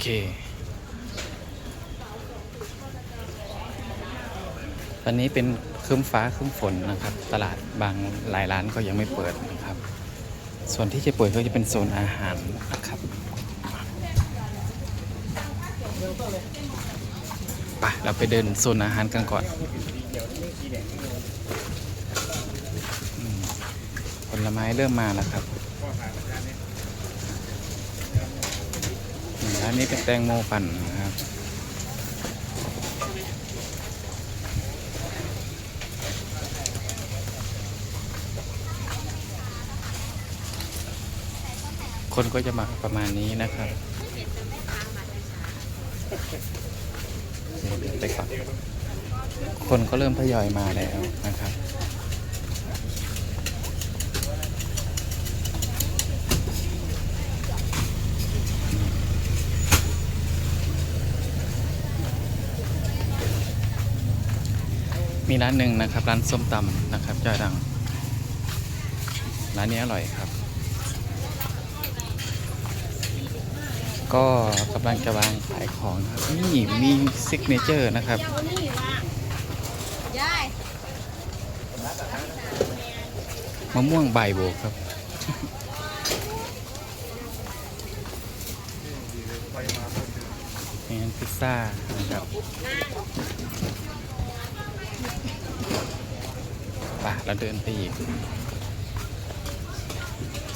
เค ตอนนี้เป็นครึ้มฟ้าครึ้มฝนนะครับ ตลาดบางหลายร้านก็ยังไม่เปิดนะครับ ส่วนที่จะเปิดก็จะเป็นโซนอาหารนะครับไปเราไปเดินโซนอาหารกันก่อน ผลไม้เริ่มมาแล้วครับอืม ร้านนี้เป็นแตงโมปั่นนะครับคนก็จะมาประมาณนี้นะครับไปก่อนคนก็เริ่มทยอยมาแล้วนะครับ มีร้านหนึ่งนะครับ ร้านส้มตำนะครับเจ้าดัง ร้านนี้อร่อยครับ ก็กำลังจะวางขายของนะครับ นี่มีซิกเนเจอร์นะครับยายมะม่วงใบโบกครับนี่พิซซ่านะครับ ป่ะเราเดินไปอีก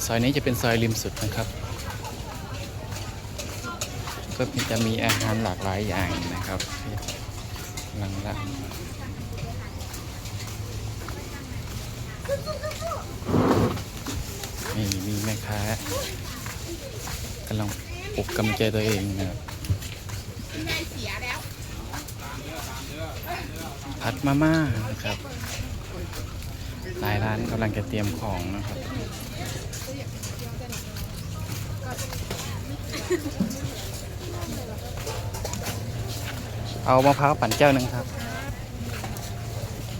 ซอยนี้จะเป็นซอยริมสุดนะครับ ก็จะมีอาหารหลากหลายอย่างนะครับลังละนี่มีแม่ค้ากำลังปลุกกำลังใจตัวเองนะครับผัดมาม่านะครับ หลายร้านกำลังจะเตรียมของนะครับ เอามะพร้าวปั่นแก้วหนึ่งครับ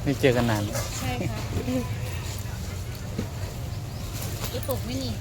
ไม่เจอกันนานใช่ค่ะจะตกไหมนี่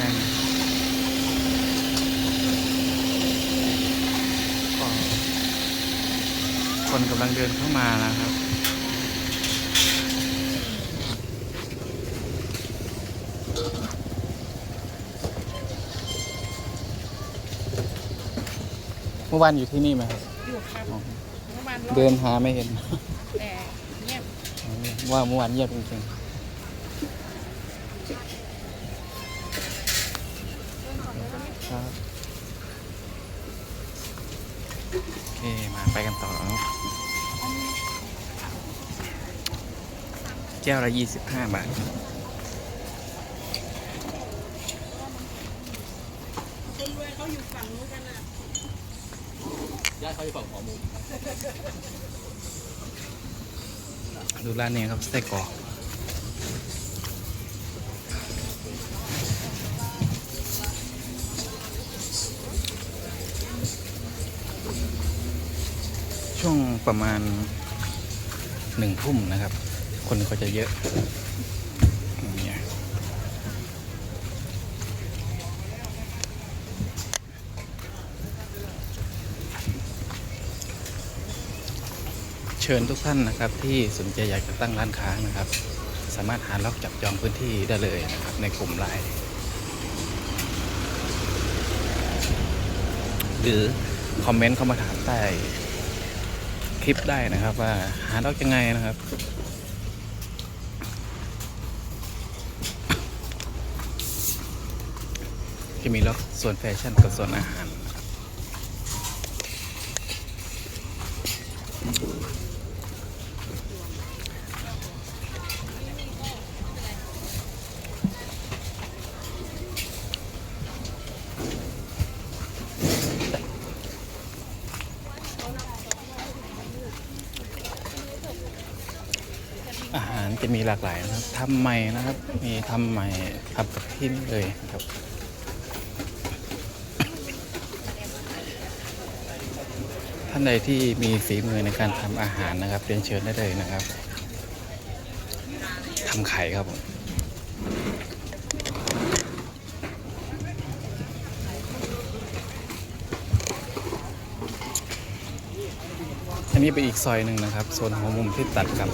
ยังก็คนกำลังเดินเข้ามานะครับเมื่อวานอยู่ที่นี่ไหมครับ อยู่ครับอ๋อเมื่อวานเดินหาไม่เห็น แต่เงียบ ว่าเมื่อวานเงียบจริงๆ ครับโอเคมาไปกันต่อเนอะแก้วละยี่สิบห้าบาทคนรวยเขาอยู่ฝั่งนู้นกันอะญาติเขาอยู่ฝั่งขวามือดูร้านนี้ครับไส้กรอก ช่วงประมาณหนึ่งทุ่มนะครับ คนก็จะเยอะเชิญทุกท่านนะครับที่สนใจอยากจะตั้งร้านค้านะครับ สามารถหาล็อกจับจองพื้นที่ได้เลยนะครับ ในกลุ่มไลน์หรือคอมเมนต์เข้ามาถามใต้ ลิปได้นะครับ ว่าหาล็อกยังไงนะครับ จะมีล็อกส่วนแฟชั่นกับส่วนอาหาร อาหารจะมีหลากหลายนะครับทำใหม่นะครับ มีทำใหม่ทำกับที่นี่เลยครับท่านใดที่มีฝีมือในการทำอาหารนะครับเรียนเชิญได้เลยนะครับทำไข่ครับผมอันนี้เป็นอีกซอยหนึ่งนะครับโซนหัวมุมที่ตัดกับ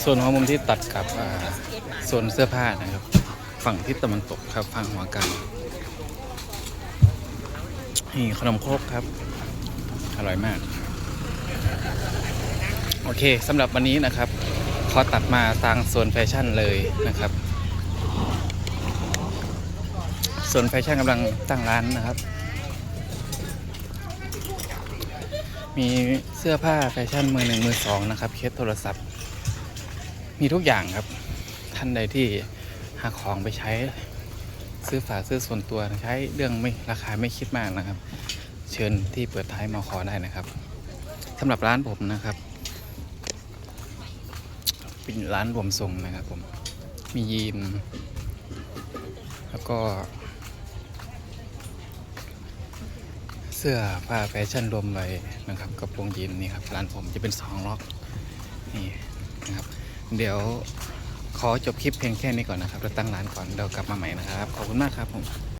โซนหัวมุมที่ตัดกับอ่าโซนเสื้อผ้านะครับ ฝั่งทิศตะวันตกครับฝั่งหัวกลางนี่ขนมครกครับ อร่อยมาก โอเคสำหรับวันนี้นะครับ ขอตัดมาทางโซนแฟชั่นเลยนะครับโซนแฟชั่นกำลังตั้งร้านนะครับ มีเสื้อผ้าแฟชั่นมือหนึ่งมือสองนะครับ เคสโทรศัพท์ มีทุกอย่างครับ ท่านใดที่หาของไปใช้ซื้อฝากซื้อส่วนตัวใช้เรื่องไม่ราคาไม่คิดมากนะครับ เชิญที่เปิดท้ายมอคอได้นะครับสำหรับร้านผมนะครับเป็นร้านรวมทรงนะครับผมมียีน แล้วก็ เสื้อผ้าแฟชั่นรวมเลยนะครับกระโปรงยีนนี่ครับร้านผมจะเป็นสองล็อกนี่นะครับ เดี๋ยวขอจบคลิปเพียงแค่นี้ก่อนนะครับเราตั้งร้านก่อนเดี๋ยวกลับมาใหม่นะครับ ขอบคุณมากครับผม